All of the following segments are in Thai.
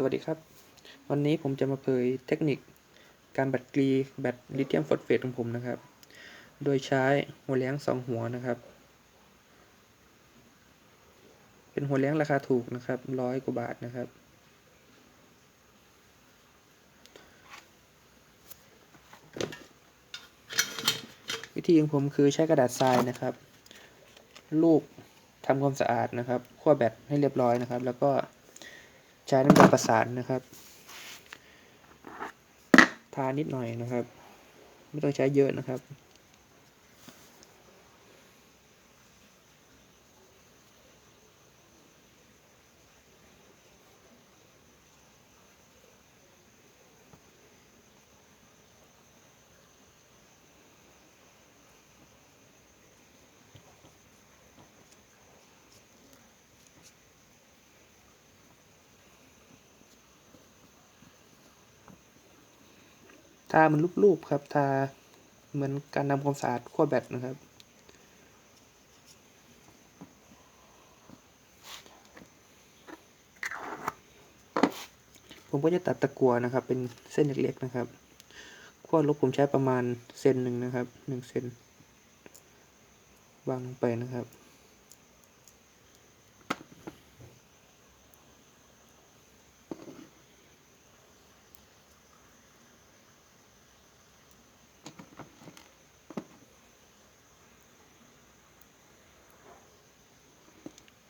สวัสดีครับ วันนี้ผมจะมาเผยเทคนิคการบัดกรีแบตลิเธียมฟอสเฟตของผมนะครับ โดยใช้หัวเลี้ยงสองหัวนะครับ เป็นหัวเลี้ยงราคาถูกนะครับร้อยกว่าบาทนะครับ วิธีของผมคือใช้กระดาษทรายนะครับ ลูบทำความสะอาดนะครับขั้วแบตให้เรียบร้อยนะครับ แล้วก็ ใช้น้ำยาประสานนะครับ ทานิดหน่อยนะครับ ไม่ต้องใช้เยอะนะครับามันรูปๆครับ ทาเหมือนการทำความสะอาดขั้วแบตนะครับ ผมก็จะตัดตะกั่วนะครับ เป็นเส้นเล็กๆนะครับขั้วลบผมใช้ประมาณเซนหนึ่งนะครับหนึ่งเซนวางลงไปนะครับ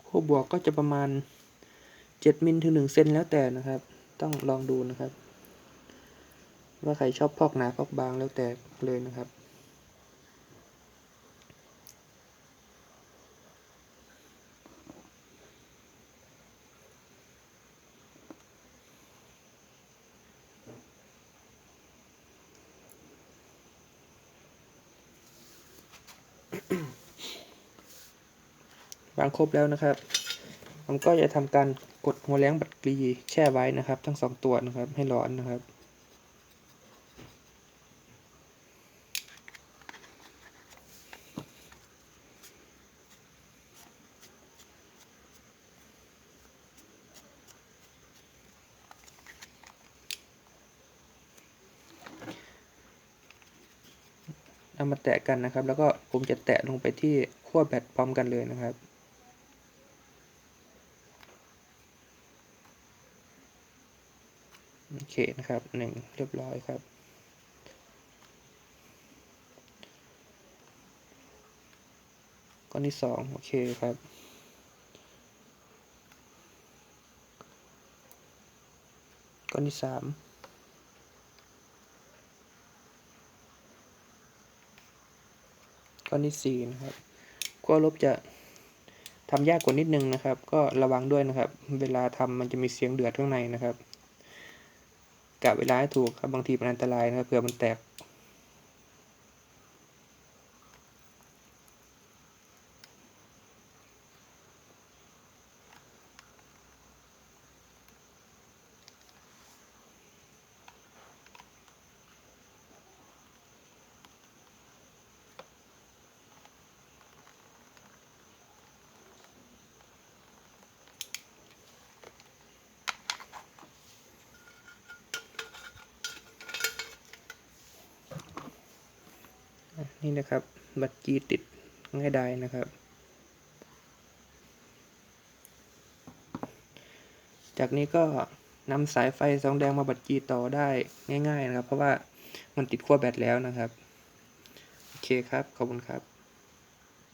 ขั้วบวกก็จะประมาณเจ็ดมิลถึงหนึ่งเซนแล้วแต่นะครับ ต้องลองดูนะครับ ว่าใครชอบพอกหนาพอกบางแล้วแต่เลยนะครับ วางครบแล้วนะครับ ผมก็จะทำการกดหัวแรงบัตรกรีแช่ไว้นะครับ ทั้งสองตัวนะครับให้ร้อนนะครับเอามาแตะกันนะครับ แล้วก็ผมจะแตะลงไปที่ขั้วแบตพร้อมกันเลยนะครับ โอเคนะครับหนึ่งเรียบร้อยครับ ก้อนที่สองโอเคครับก้อนที่สามก้อนที่สี่นะครับขั้วลบจะทำยากกว่านิดนึงนะครับ ก็ระวังด้วยนะครับ เวลาทำมันจะมีเสียงเดือดข้างในนะครับ กะเวลาให้ถูกครับบางทีมันอันตรายนะครับเผื่อมันแตก นี่นะครับ บัตรจีติดง่ายดายนะครับ จากนี้ก็นำสายไฟสองแดงมาบัตรจีต่อได้ง่าย ๆ นะครับ เพราะว่ามันติดขั้วแบตแล้วนะครับ โอเคครับ ขอบคุณครับ